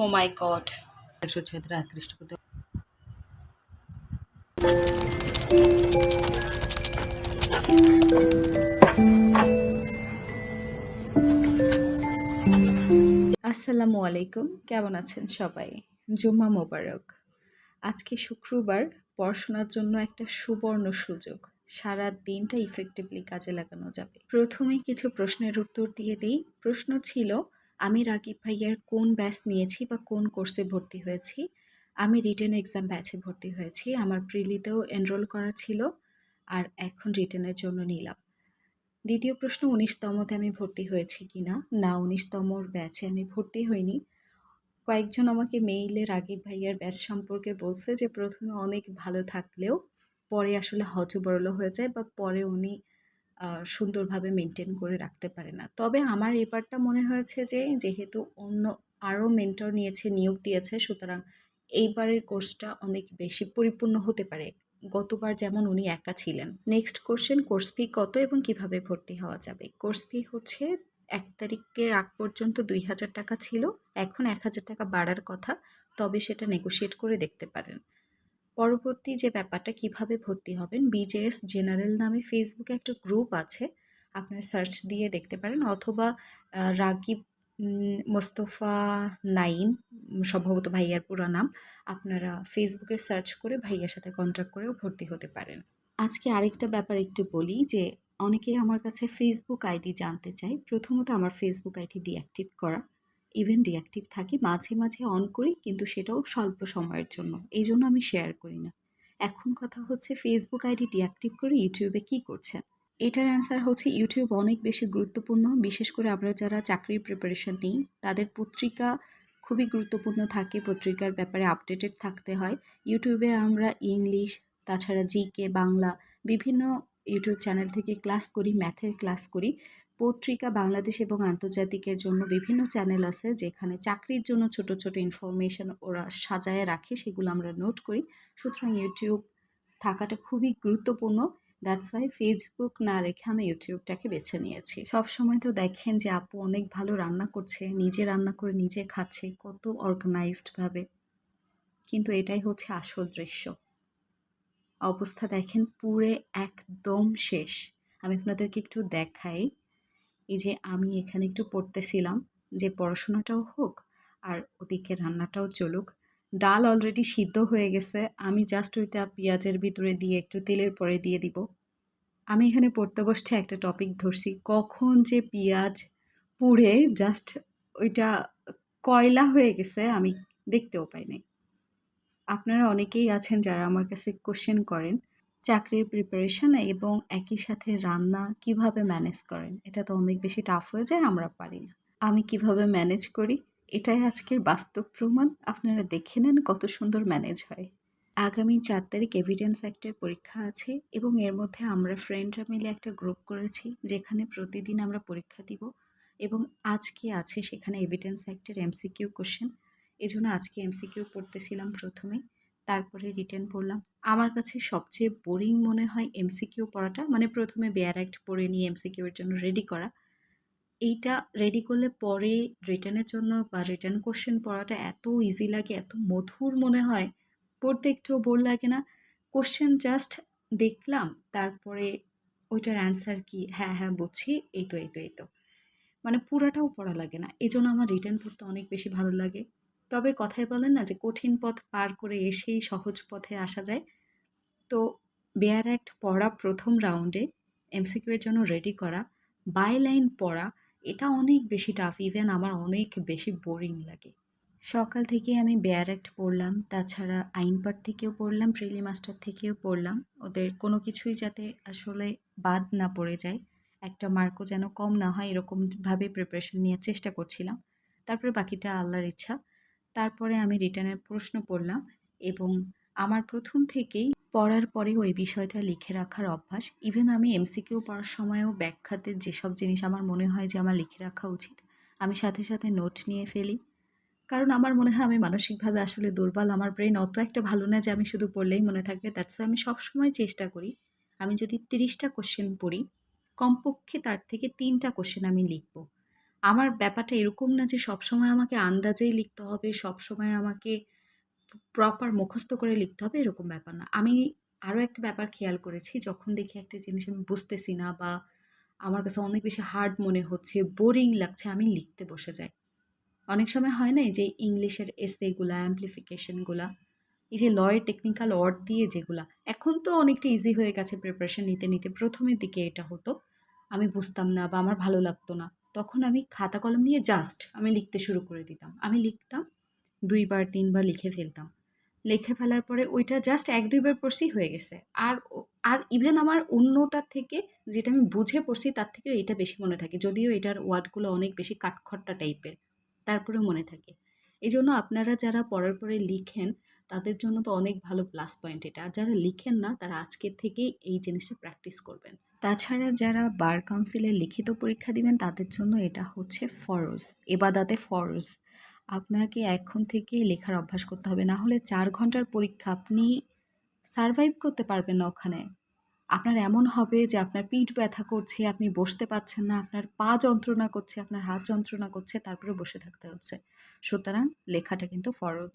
ও মাই god একশো ছয়ত্রে আকৃষ্ট করতে আসসালামু আলাইকুম। কেমন আছেন সবাই? জুম্মা মোবারক। আজকে শুক্রবার, পড়াশোনার জন্য একটা সুবর্ণ সুযোগ। সারা দিনটা ইফেক্টিভলি কাজে লাগানো যাবে। প্রথমে কিছু প্রশ্নের উত্তর দিয়ে দিই। প্রশ্ন ছিল আমি রাকিব ভাইয়ার কোন ব্যাচ নিয়েছি বা কোন কোর্সে ভর্তি হয়েছি? আমি রিটেন এক্সাম ব্যাচে ভর্তি হয়েছি। আমার প্রিলিতেও এনরোল করা ছিল আর এখন রিটেনের জন্য নিলাম। দ্বিতীয় প্রশ্ন, উনিশতমতে আমি ভর্তি হয়েছি কি না না উনিশতমর ব্যাচে আমি ভর্তি হইনি। কয়েকজন আমাকে মেইলে রাগিব ভাইয়ার ব্যাচ সম্পর্কে বলছে যে, প্রথমে অনেক ভালো থাকলেও পরে আসলে হজবরল হয়ে যায় বা পরে উনি সুন্দরভাবে মেনটেন করে রাখতে পারে না। তবে আমার এবারটা মনে হয়েছে যে, যেহেতু অন্য আরও মেন্টর নিয়েছে, নিয়োগ দিয়েছে, সুতরাং এইবারের কোর্সটা অনেক বেশি পরিপূর্ণ হতে পারে। গতবার যেমন উনি একা ছিলেন। নেক্সট কোশ্চেন কোর্স ফি কত এবং কীভাবে ভর্তি হওয়া যাবে? কোর্স ফি হচ্ছে এক তারিখের আগ পর্যন্ত দুই হাজার টাকা ছিল। এখন এক হাজার টাকা বাড়ার কথা, তবে সেটা নেগোশিয়েট করে দেখতে পারেন। পরবর্তী যে ব্যাপারটা, কীভাবে ভর্তি হবেন বিজেএস জেনারেল নামে ফেসবুকে একটা গ্রুপ আছে, আপনারা সার্চ দিয়ে দেখতে পারেন, অথবা রাগিব মোস্তফা নাইম সম্ভবত ভাইয়ার পুরো নাম, আপনারা ফেসবুকে সার্চ করে ভাইয়ার সাথে কন্ট্যাক্ট করেও ভর্তি হতে পারেন। আজকে আরেকটা ব্যাপার একটু বলি, যে অনেকেই আমার কাছে ফেসবুক আইডি জানতে চায়। প্রথমত আমার ফেসবুক আইডি ডিঅ্যাক্টিভ করা। ইভেন ডিঅ্যাক্টিভ থাকে, মাঝে মাঝে অন করি, কিন্তু সেটাও স্বল্প সময়ের জন্য। এই জন্য আমি শেয়ার করি না। এখন কথা হচ্ছে ফেসবুক আইডি ডিঅ্যাক্টিভ করে ইউটিউবে কি করছেন? এটার অ্যান্সার হচ্ছে ইউটিউব অনেক বেশি গুরুত্বপূর্ণ, বিশেষ করে আমরা যারা চাকরির প্রিপারেশন নিই, তাদের পত্রিকা খুবই গুরুত্বপূর্ণ থাকে, পত্রিকার ব্যাপারে আপডেটেড থাকতে হয়। ইউটিউবে আমরা ইংলিশ তাছাড়া জিকে বাংলা, বিভিন্ন ইউটিউব চ্যানেল থেকে ক্লাস করি ম্যাথের ক্লাস করি। পত্রিকা বাংলাদেশ এবং আন্তর্জাতিকের জন্য বিভিন্ন চ্যানেল আছে যেখানে চাকরির জন্য ছোট ছোট ইনফরমেশন ওরা সাজায় রাখে, সেগুলো আমরা নোট করি। সুতরাং ইউটিউব থাকাটা খুবই গুরুত্বপূর্ণ। দ্যাটস ওয়াই ফেসবুক না রেখে আমি ইউটিউবটাকে বেছে নিয়েছি। সব সময় তো দেখেন যে আপু অনেক ভালো রান্না করছে, নিজে রান্না করে নিজে খাচ্ছে, কত অর্গানাইজডভাবে কিন্তু এটাই হচ্ছে আসল দৃশ্য। অবস্থা দেখেন পুরে একদম শেষ। আমি আপনাদেরকে একটু দেখাই। এই যে আমি এখানে একটু পড়তেছিলাম যে পড়াশোনাটাও হোক আর ওদিকে রান্নাটাও চলুক। ডাল অলরেডি সিদ্ধ হয়ে গেছে। আমি জাস্ট ওইটা পেঁয়াজের ভিতরে দিয়ে একটু তেলের পরে দিয়ে দিব। আমি এখানে পড়তে বসছে একটা টপিক ধরছি। কখন যে পেঁয়াজ পুড়ে জাস্ট ওইটা কয়লা হয়ে গেছে আমি দেখতেও পাই নাই। আপনারা অনেকেই আছেন যারা আমার কাছে কোশ্চেন করেন। চাকরির প্রিপারেশন এবং একই সাথে রান্না কীভাবে ম্যানেজ করেন? এটা তো অনেক বেশি টাফ হয়ে যায়, আমরা পারি না। আমি কীভাবে ম্যানেজ করি? এটাই আজকের বাস্তব প্রমাণ। আপনারা দেখে নেন কত সুন্দর ম্যানেজ হয়। আগামী চার তারিখ এভিডেন্স অ্যাক্টের পরীক্ষা আছে এবং এর মধ্যে আমরা ফ্রেন্ডরা মিলে একটা গ্রুপ করেছি, যেখানে প্রতিদিন আমরা পরীক্ষা দিব এবং আজকে আছে সেখানে এভিডেন্স অ্যাক্টের এমসিকিউ কোশ্চেন এই জন্য আজকে এমসিকিউ পড়তেছিলাম প্রথমে, তারপরে রিটার্ন পড়লাম। আমার কাছে সবচেয়ে বোরিং মনে হয় এমসিকিউ পড়াটা মানে প্রথমে বেয়ার অ্যাক্ট পড়ে নিয়ে এমসিকিউ এর জন্য রেডি করা। এইটা রেডি করলে পরে রিটার্নের জন্য বা রিটার্ন কোশ্চেন পড়াটা এত ইজি লাগে, এত মধুর মনে হয়। পড়তে একটুও বোর লাগে না। কোশ্চেন জাস্ট দেখলাম, তারপরে ওইটার অ্যান্সার কি? হ্যাঁ হ্যাঁ বুঝছি, এই তো এই তো এই তো। মানে পুরাটাও পড়া লাগে না। এই জন্য আমার রিটার্ন পড়তে অনেক বেশি ভালো লাগে। তবে কথায় বলেন না যে কঠিন পথ পার করে এসেই সহজ পথে আসা যায়। তো বেয়ার অ্যাক্ট পড়া প্রথম রাউন্ডে, এমসিকিউ এর জন্য রেডি করা, বাই লাইন পড়া, এটা অনেক বেশি টাফ ইভেন আমার অনেক বেশি বোরিং লাগে। সকাল থেকে আমি বেয়ার অ্যাক্ট পড়লাম, তাছাড়া আইন পাঠ থেকেও পড়লাম, প্রিলি মাস্টার থেকেও পড়লাম। ওদের কোনো কিছুই যাতে আসলে বাদ না পড়ে যায়। একটা মার্কও যেন কম না হয়, এরকমভাবে প্রিপারেশন নেওয়ার চেষ্টা করছিলাম। তারপরে বাকিটা আল্লাহর ইচ্ছা। তারপরে আমি রিটার্নের প্রশ্ন পড়লাম এবং আমার প্রথম থেকেই পড়ার পরে ওই বিষয়টা লিখে রাখার অভ্যাস। ইভেন আমি এমসিকিউ পড়ার সময়ও ব্যাখ্যাতে যেসব জিনিস আমার মনে হয় যে আমার লিখে রাখা উচিত, আমি সাথে সাথে নোট নিয়ে ফেলি। কারণ আমার মনে হয় আমি মানসিকভাবে আসলে দুর্বল, আমার ব্রেন অত একটা ভালো না যে আমি শুধু পড়লেই মনে থাকবে। দ্যাটস আমি সবসময় চেষ্টা করি, আমি যদি তিরিশটা কোশ্চেন পড়ি, কমপক্ষে তার থেকে তিনটা কোশ্চেন আমি লিখব। আমার ব্যাপারটা এরকম না যে সবসময় আমাকে আন্দাজেই লিখতে হবে, সবসময় আমাকে প্রপার মুখস্থ করে লিখতে হবে এরকম ব্যাপার না। আমি আরও একটা ব্যাপার খেয়াল করেছি যখন দেখি একটা জিনিস আমি বুঝতেছি না বা আমার কাছে অনেক বেশি হার্ড মনে হচ্ছে, বোরিং লাগছে, আমি লিখতে বসে যাই। অনেক সময় হয় না যে ইংলিশের এসেগুলা, অ্যাম্প্লিফিকেশনগুলা, এই যে লয়ের টেকনিক্যাল অর্ড দিয়ে যেগুলা, এখন তো অনেকটা ইজি হয়ে গেছে প্রিপারেশান নিতে, নিতে। প্রথমের দিকে এটা হতো। আমি বুঝতাম না বা আমার ভালো লাগতো না। তখন আমি খাতা কলম নিয়ে জাস্ট আমি লিখতে শুরু করে দিতাম। আমি লিখতাম, দুইবার তিনবার লিখে ফেলতাম। লিখে ফেলার পরে ওইটা জাস্ট ১-২ বার পড়ছি হয়ে গেছে। আর আর ইভেন আমার অন্যটার থেকে যেটা আমি বুঝে পড়ছি তার থেকেও এটা বেশি মনে থাকে। যদিও এটার ওয়ার্ডগুলো অনেক বেশি কাঠখট্টা টাইপের। তারপরেও মনে থাকে। এই জন্য আপনারা যারা পড়ার পরে লিখেন তাদের জন্য তো অনেক ভালো প্লাস পয়েন্ট এটা। আর যারা লিখেন না তারা আজকের থেকেই এই জিনিসটা প্র্যাকটিস করবেন। তাছাড়া যারা বার কাউন্সিলে লিখিত পরীক্ষা দিবেন তাদের জন্য এটা হচ্ছে ফরজ। এবাদাতে ফরজ। আপনাকে এখন থেকেই লেখার অভ্যাস করতে হবে। না হলে ৪ ঘণ্টার পরীক্ষা আপনি সারভাইভ করতে পারবেন না ওখানে। আপনার এমন হবে যে আপনার পিঠ ব্যথা করছে, আপনি বসতে পারছেন না, আপনার পা যন্ত্রণা করছে, আপনার হাত যন্ত্রণা করছে, তারপরে বসে থাকতে হচ্ছে। সুতরাং লেখাটা কিন্তু ফরজ।